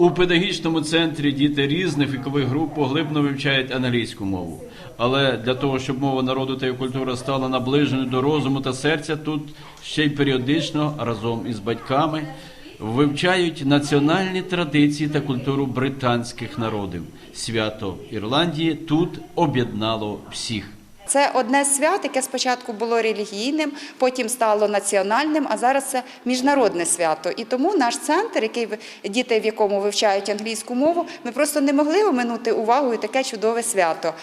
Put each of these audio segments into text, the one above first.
У педагогічному центрі діти різних вікових груп поглибно вивчають англійську мову. Але для того, щоб мова народу та культура стала наближеною до розуму та серця, тут ще й періодично разом із батьками вивчають національні традиції та культуру британських народів. Свято Ірландії тут об'єднало всіх. Це одне з свят, яке спочатку було релігійним, потім стало національним, а зараз це міжнародне свято. І тому наш центр, який діти, в якому вивчають англійську мову, ми просто не могли оминути увагою таке чудове свято.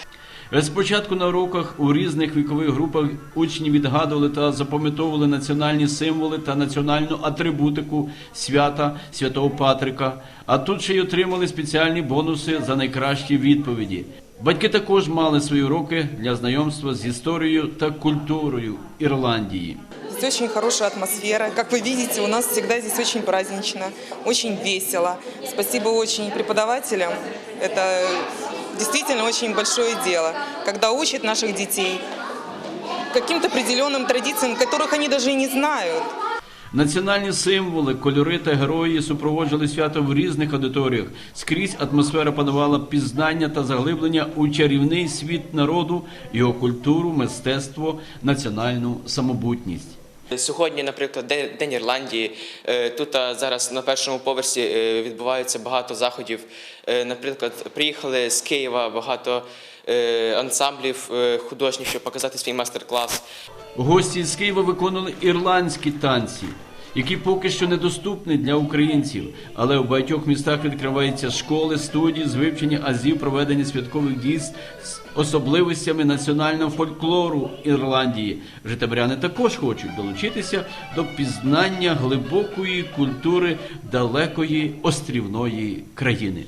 Спочатку на уроках у різних вікових групах учні відгадували та запам'ятовували національні символи та національну атрибутику свята Святого Патрика. А тут ще й отримали спеціальні бонуси за найкращі відповіді. Батьки також мали свої уроки для знайомства з історією та культурою Ірландії. Здесь очень хорошая атмосфера. Как вы видите, у нас всегда здесь очень празднично, очень весело. Спасибо очень преподавателям. Это действительно очень большое дело, когда учат наших детей каким-то определенным традициям, которых они даже и не знают. Національні символи, кольори та герої супроводжували свято в різних аудиторіях. Скрізь атмосфера панувала пізнання та заглиблення у чарівний світ народу, його культуру, мистецтво, національну самобутність. Сьогодні, наприклад, День- Ірландії. Е, Тут зараз на першому поверсі е, відбуваються багато заходів. Е, Наприклад, приїхали з Києва багато ансамблів художніх, щоб показати свій майстер-клас. Гості з Києва виконували ірландські танці, які поки що недоступні для українців. Але в багатьох містах відкриваються школи, студії з вивчення азів проведення святкових дій з особливостями національного фольклору Ірландії. Житомиряни також хочуть долучитися до пізнання глибокої культури далекої острівної країни.